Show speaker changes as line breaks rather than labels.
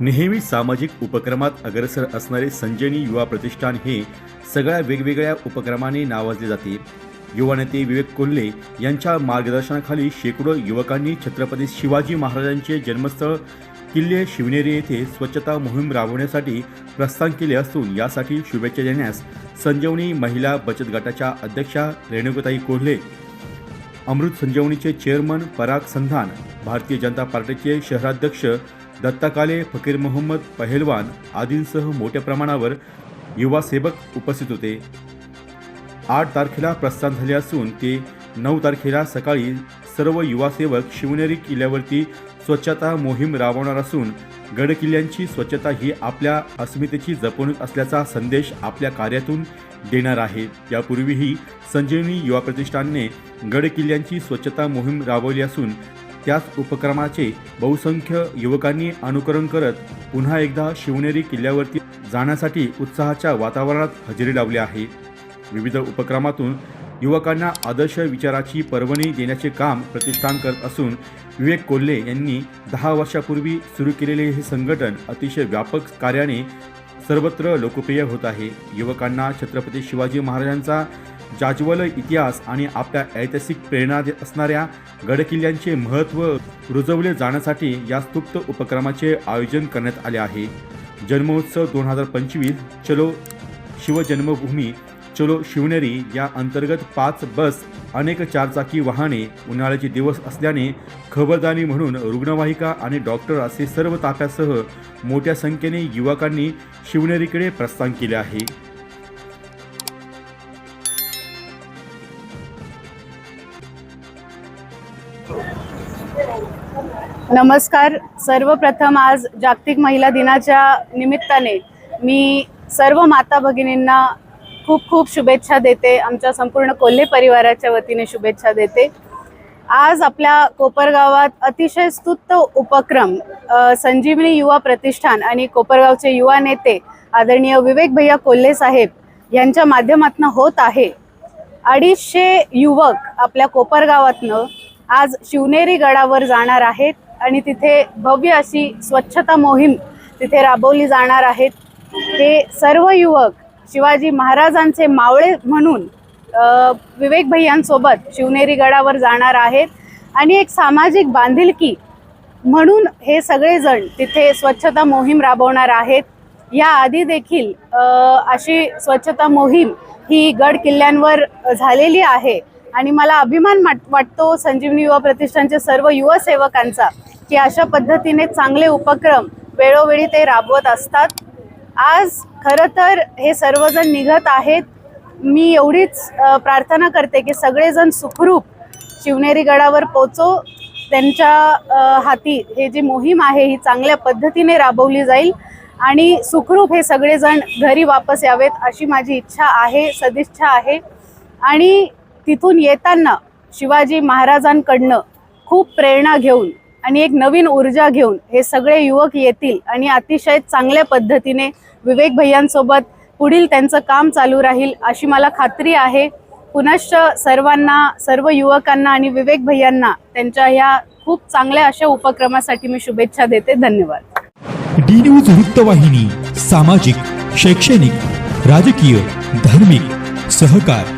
नेहमी सामाजिक उपक्रमात अग्रसर असणारे संजयनी युवा प्रतिष्ठान हे सगळ्या वेगवेगळ्या उपक्रमाने नावाजले जाते. युवा नेते विवेक कोल्हे यांच्या मार्गदर्शनाखाली शेकडो युवकांनी छत्रपती शिवाजी महाराजांचे जन्मस्थळ किल्ले शिवनेरी येथे स्वच्छता मोहीम राबवण्यासाठी प्रस्थान केले असून यासाठी शुभेच्छा देण्यास संजीवनी महिला बचत गटाच्या अध्यक्षा रेणुकताई कोल्हे अमृत संजीवनीचे चेअरमन पराग संधान भारतीय जनता पार्टीचे शहराध्यक्ष दत्ताकाले फकीर मोहम्मद पहेलवान आदींसह मोठ्या प्रमाणावर युवा सेवक उपस्थित होते. आठ तारखेला प्रस्थान झाले असून ते नऊ तारखेला सकाळी सर्व युवा सेवक शिवनेरी किल्ल्यावरती स्वच्छता मोहीम राबवणार असून गडकिल्ल्यांची स्वच्छता ही आपल्या अस्मितेची जपणूक असल्याचा संदेश आपल्या कार्यातून देणार आहे. यापूर्वीही संजीवनी युवा प्रतिष्ठानने गडकिल्ल्यांची स्वच्छता मोहीम राबवली असून त्याच उपक्रमाचे बहुसंख्य युवकांनी अनुकरण करत पुन्हा एकदा शिवनेरी किल्ल्यावरती जाण्यासाठी उत्साहाच्या वातावरणात हजेरी लावली आहे. विविध उपक्रमातून युवकांना आदर्श विचाराची पर्वणी देण्याचे काम प्रतिष्ठान करत असून विवेक कोल्हे यांनी दहा वर्षापूर्वी सुरू केलेले हे संघटन अतिशय व्यापक कार्याने सर्वत्र लोकप्रिय होत आहे. युवकांना छत्रपती शिवाजी महाराजांचा जाज्वल इतिहास आणि आपल्या ऐतिहासिक प्रेरणा देत असणाऱ्या गडकिल्ल्यांचे महत्त्व रुजवले जाण्यासाठी या स्तुप्त उपक्रमाचे आयोजन करण्यात आले आहे. जन्मोत्सव दोन हजार पंचवीस चलो शिवजन्मभूमी चलो शिवनेरी या अंतर्गत पाच बस अनेक चारचाकी वाहने उन्हाळ्याचे दिवस असल्याने खबरदारी म्हणून रुग्णवाहिका आणि डॉक्टर असे सर्व ताफ्यासह मोठ्या संख्येने युवकांनी शिवनेरीकडे प्रस्थान केले आहे.
नमस्कार. सर्वप्रथम आज जागतिक महिला दिनाच्या निमित्ताने मी सर्व माता भगिनींना खूप खूप शुभेच्छा देते. आमच्या संपूर्ण कोल्हे परिवाराच्या वतीने शुभेच्छा देते. आज आपल्या कोपरगावात अतिशय स्तुत्त उपक्रम संजीवनी युवा प्रतिष्ठान आणि कोपरगावचे युवा नेते आदरणीय विवेक भैया कोल्हे साहेब यांच्या माध्यमातून होत आहे. अडीचशे युवक आपल्या कोपरगावातनं आज शिवनेरी गडावर जाणार आहेत आणि तिथे भव्य अशी स्वच्छता मोहीम तिथे राबवली जाणार आहेत. हे सर्व युवक शिवाजी महाराजांचे मावळे म्हणून विवेक भैयांसोबत शिवनेरी गडावर जाणार आहेत. आणि एक सामाजिक बांधिलकी म्हणून हे सगळेजण तिथे स्वच्छता मोहीम राबवणार आहेत. या आधी देखील अशी स्वच्छता मोहीम ही गड किल्ल्यांवर झालेली आहे. आणि मला अभिमान वाट- वाटतो संजीवनी युवा प्रतिष्ठानचे सर्व युवा सेवकांचा की अशा पद्धतीने चांगले उपक्रम वेळोवेळी ते राबवत असतात. आज खरं तर हे सर्वजण निघत आहेत. मी एवढीच प्रार्थना करते की सगळेजण सुखरूप शिवनेरी गडावर पोचो. त्यांच्या हाती हे जी मोहीम आहे ही चांगल्या पद्धतीने राबवली जाईल आणि सुखरूप हे सगळेजण घरी वापस यावेत अशी माझी इच्छा आहे सदिच्छा आहे. आणि तिथून येताना शिवाजी महाराजांकडनं खूप प्रेरणा घेऊन आणि एक नवीन ऊर्जा घेऊन हे सगळे युवक येतील आणि अतिशय चांगल्या पद्धतीने विवेक भैयांसोबत पुढील त्यांचं काम चालू राहील अशी मला खात्री आहे. पुनश्च सर्वांना सर्व युवकांना आणि विवेक भैयांना त्यांच्या ह्या खूप चांगल्या अशा उपक्रमासाठी मी शुभेच्छा देते. धन्यवाद.
डी न्यूज वृत्तवाहिनी सामाजिक शैक्षणिक राजकीय धार्मिक सहकार.